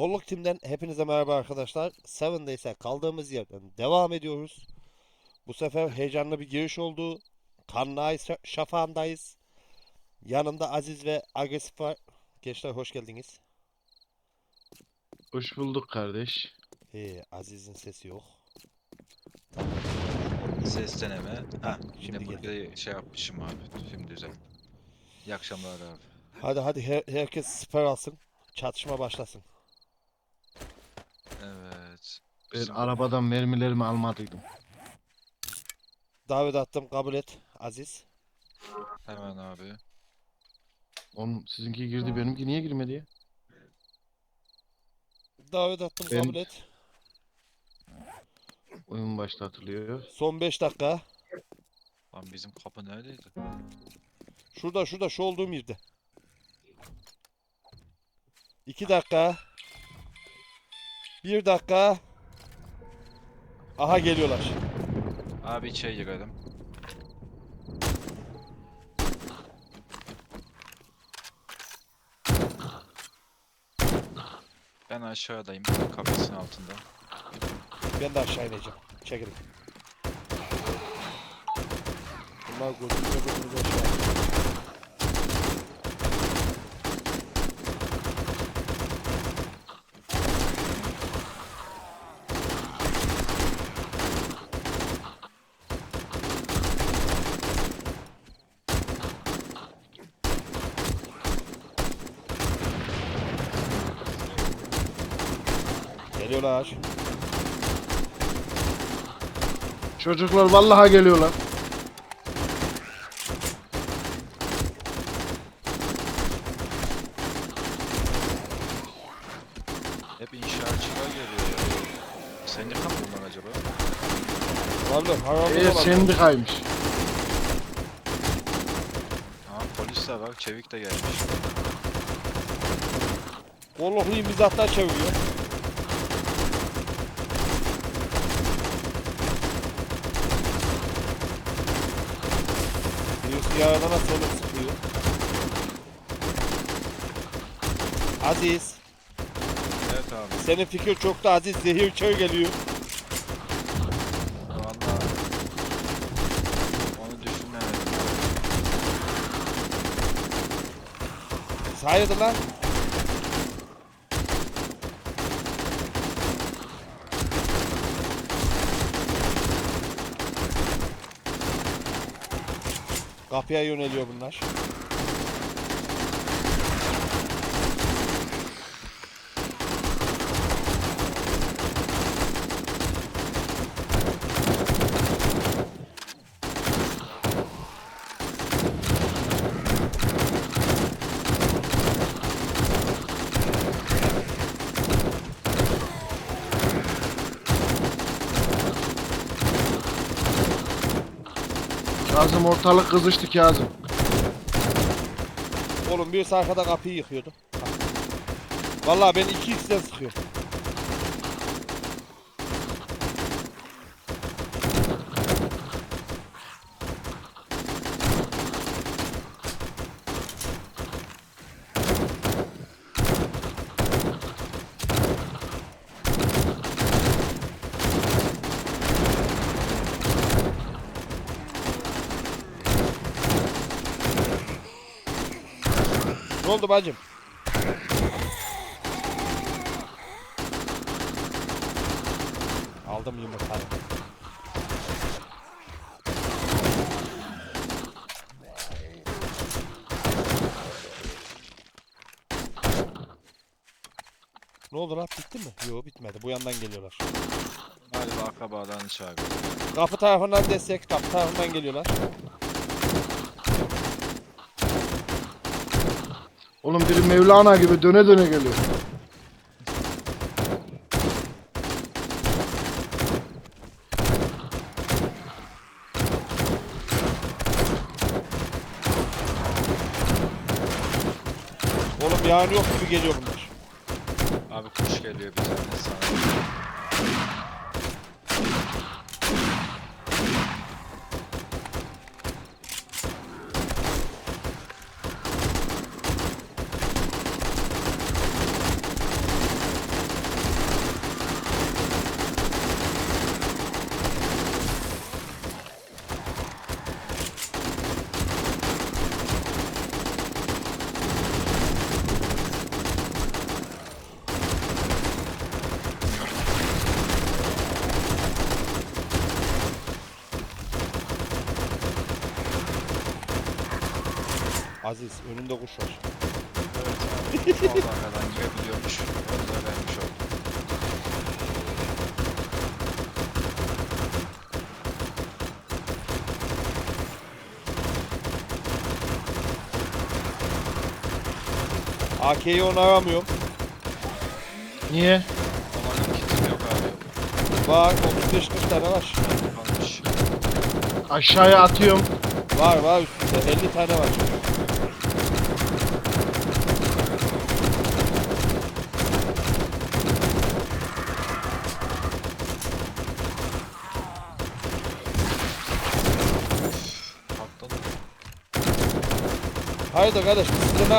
Holluk Team'den hepinize merhaba arkadaşlar. Seven'de ise kaldığımız yerden devam ediyoruz. Bu sefer heyecanlı bir giriş oldu. Kanlı Ay şa- şafağındayız. Yanımda Aziz ve Agresif var. Gençler hoş geldiniz. Hoş bulduk kardeş. He, Aziz'in sesi yok. Ses deneme. Ha, Şimdi burada şey yapmışım abi. Şimdi düzen. İyi akşamlar abi. Hadi hadi her- herkes siper alsın. Çatışma başlasın. Ben arabadan mermilerimi almadıydım. Davet attım kabul et Aziz. Hemen abi. Onun sizinki girdi benimki niye girmedi ya? Davet attım Ben- kabul et. Oyun başlatılıyor. Son 5 dakika. Lan bizim kapı neredeydi? Şurada şurada şu olduğum yerde. 2 dakika. 1 dakika. Aha geliyorlar. Abi içeri girelim. Ben aşağıdayım. Kafesin altında. Ben de aşağı ineceğim. Çekilin. Bunlar gözümüze gözümüze aşağı. Geliyorlar. Çocuklar vallahi geliyorlar. Hep inşaatçılar geliyor ya. Sendika mı bunlar acaba? Vallahi haram Eğer sendikaymış. Ha polis de var. Çevik de gelmiş. Kollukluyu mizahtan çeviriyor. Yaralana sonra sıkıyor. Aziz, Evet abi. senin fikir çok da Aziz zehir içeri geliyor. Vallahi onu düşünmemedim. Siz hayırdır lan? Kapıya yöneliyor bunlar. Kazım ortalık kızıştı Kazım. Oğlum birisi arkada kapıyı yıkıyordu. Vallahi ben 2x'den sıkıyorum. Ne oldu bacım? Aldım yumurtayı. Ne oldu lan bitti mi? Yok bitmedi. Bu yandan geliyorlar. Galiba akrabadan çağırıyor. Kapı tarafından destek, kapı tarafından geliyorlar. Oğlum biri Mevlana gibi döne döne geliyor. Oğlum yani yok gibi geliyor bunlar. Abi kuş geliyor bir tane sana. Aziz önünde kuş var. Evet abi. Vallahi arkadan girebiliyormuş. Öğrenmiş oldum. AK'yi onu aramıyorum. Niye? Amanın kitim yok abi. Var 35-40 tane var. Aşağıya atıyorum. Var var üstünde 50 tane var. Haydi kardeş biz size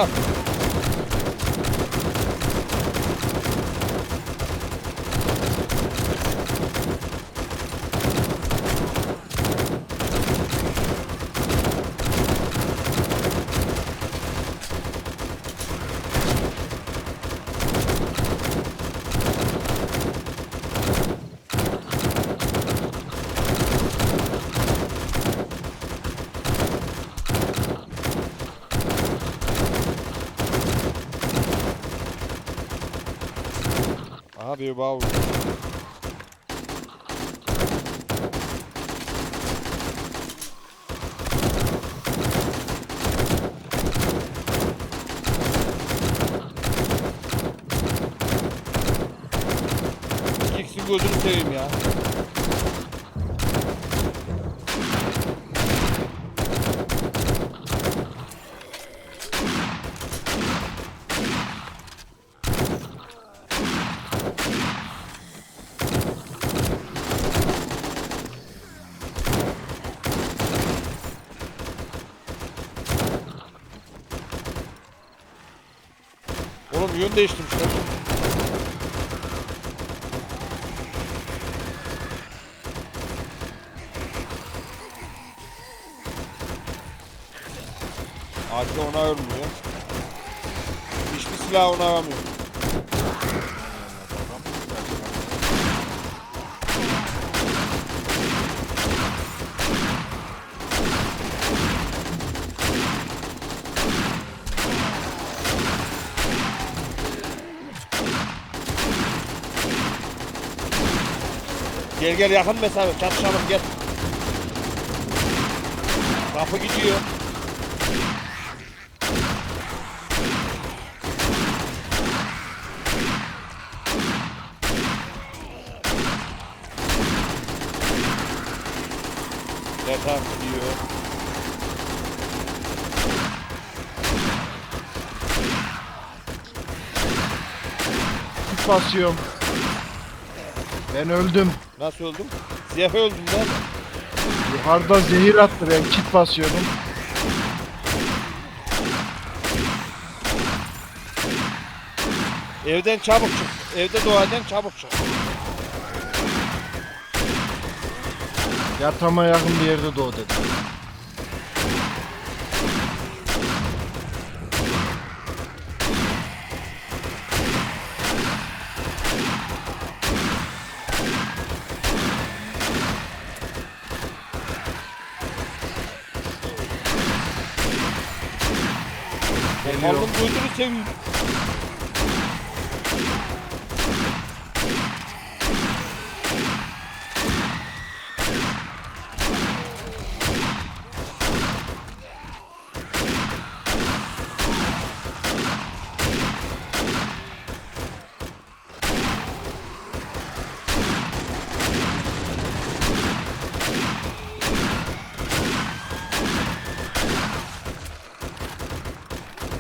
bağ vurdu. Kiksin gözünü seveyim ya. Yön değiştirmişler. AK ona ölmüyor. Hiçbir silah ona aramıyor. Gel gel yakın mesafe çatışalım gel. Kapı gidiyor. Yeter gidiyor. Basıyorum. Ben öldüm. Nasıl öldüm? Siyah öldüm mi? Yukarıda zehir attı ben kit basıyordum. Evden çabuk çık. Evde doğadan çabuk çık. Yatağıma yakın bir yerde doğ dedi. Geliyor. Seveyim.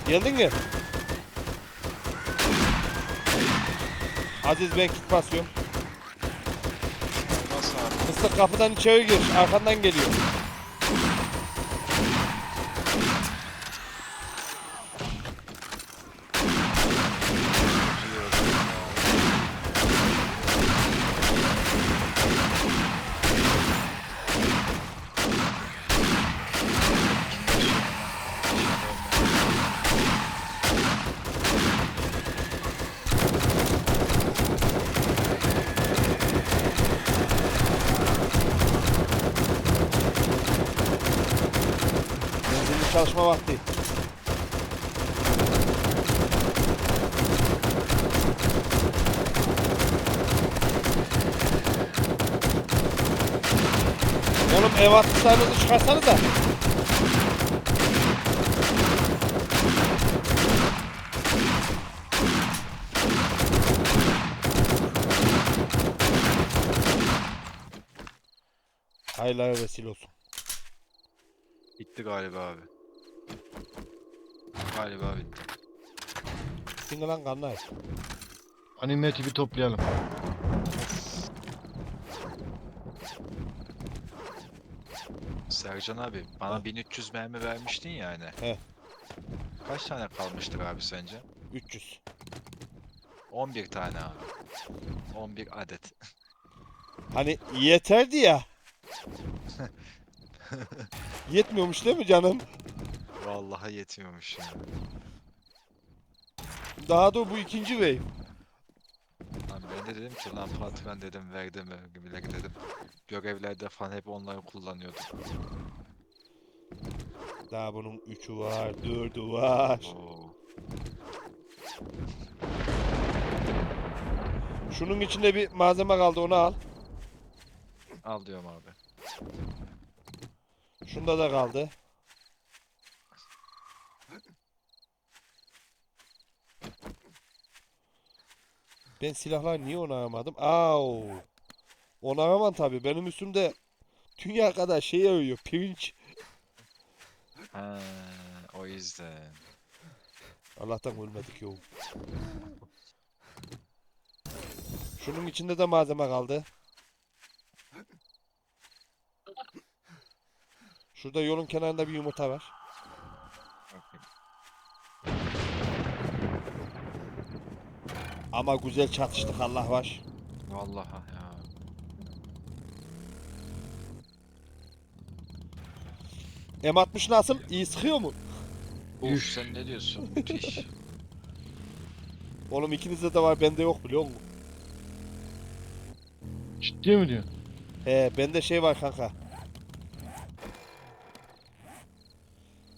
Geldin mi? Aziz ben kit basıyorum. Nasıl abi? Mıstık kapıdan içeri gir. Arkandan geliyor. Çalışma vakti. Oğlum ev attıklarınızı çıkarsanız da. Hayırlara vesile olsun. Bitti galiba abi. Galiba bitti. Şimdi lan kanlar. Animeti bir toplayalım. Sercan abi bana 1300 mermi vermiştin ya hani. He. Kaç tane kalmıştır abi sence? 300. 11 tane abi. 11 adet. Hani yeterdi ya. Yetmiyormuş değil mi canım? Vallahi yetmiyormuş ya. Daha da bu ikinci wave. Lan ben de dedim ki lan patron dedim verdim vergileri dedim. Görevlerde falan hep onları kullanıyordum. Daha bunun 3'ü var, 4'ü var. Oo. Şunun içinde bir malzeme kaldı onu al. Al diyorum abi. Şunda da kaldı. Ben silahlar niye onaramadım? Au. Onaramam tabi. Benim üstümde dünya kadar şey arıyor. Pirinç. Ha, o yüzden. Allah'tan ölmedik yok. Şunun içinde de malzeme kaldı. Şurada yolun kenarında bir yumurta var. Ama güzel çatıştık Allah var. Vallahi ya. M60 nasıl? İyi sıkıyor mu? Uf Üf. sen ne diyorsun? Müthiş. Oğlum ikinizde de var bende yok biliyor musun? Ciddi mi diyor? He bende şey var kanka.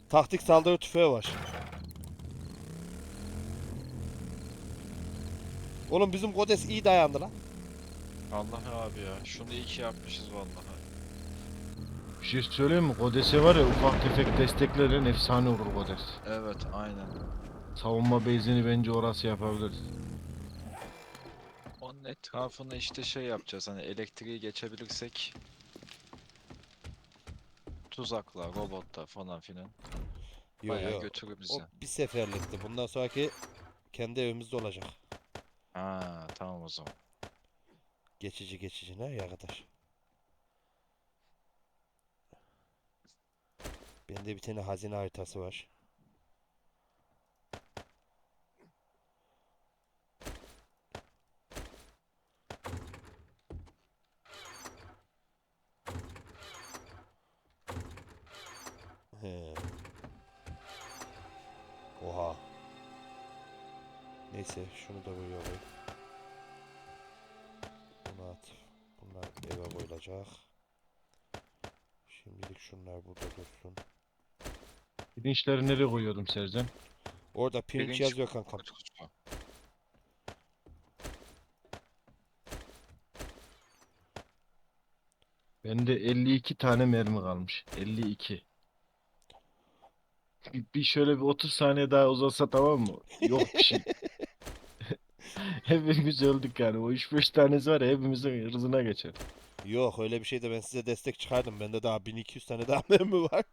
Taktik saldırı tüfeği var. Oğlum bizim Kodes iyi dayandı lan. Allah abi ya. Şunu iyi ki yapmışız vallahi. Bir şey söyleyeyim mi? Kodes'e var ya ufak tefek desteklerle efsane olur Kodes. Evet aynen. Savunma base'ini bence orası yapabiliriz. Onun etrafına işte şey yapacağız hani elektriği geçebilirsek tuzaklar, robotlar falan filan Yok bayağı yok. götürür O bizi. bir seferlikti. Bundan sonraki kendi evimizde olacak. Ha tamam o zaman. Geçici geçici ne ya arkadaş? Bende bir tane hazine haritası var. He. Neyse şunu da buraya koy. Bunu at. Bunlar eve koyulacak. Şimdilik şunlar burada dursun. Pirinçleri nereye koyuyordum Sercan? Orada pirinç Pirinç yazıyor kutusu. Bende 52 tane mermi kalmış. 52. Bir, bir şöyle bir 30 saniye daha uzasa tamam mı? Yok bir şey. Hepimiz öldük yani. O 3-5 tanesi var ya hepimizin hırzına geçer. Yok öyle bir şey de ben size destek çıkardım. Bende daha 1200 tane daha mermi var.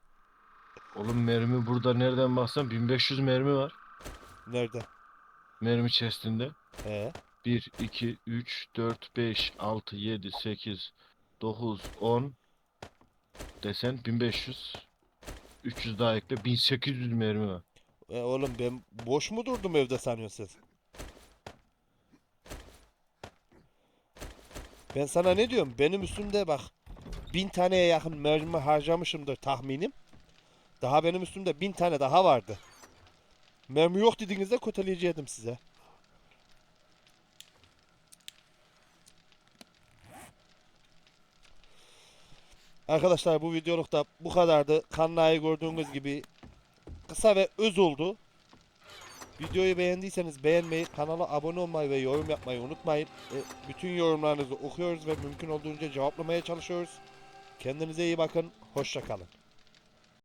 Oğlum mermi burada nereden baksan 1500 mermi var. Nerede? Mermi chestinde. He. 1, 2, 3, 4, 5, 6, 7, 8, 9, 10 desen 1500. 300 daha ekle 1800 mermi var. E oğlum ben boş mu durdum evde sanıyorsun siz? Ben sana ne diyorum? Benim üstümde bak bin taneye yakın mermi harcamışımdır tahminim. Daha benim üstümde bin tane daha vardı. Mermi yok dediğinizde kötüleyecektim size. Arkadaşlar bu videoluk da bu kadardı. Kanlayı gördüğünüz gibi kısa ve öz oldu. Videoyu beğendiyseniz beğenmeyi, kanala abone olmayı ve yorum yapmayı unutmayın. E, bütün yorumlarınızı okuyoruz ve mümkün olduğunca cevaplamaya çalışıyoruz. Kendinize iyi bakın. Hoşça kalın.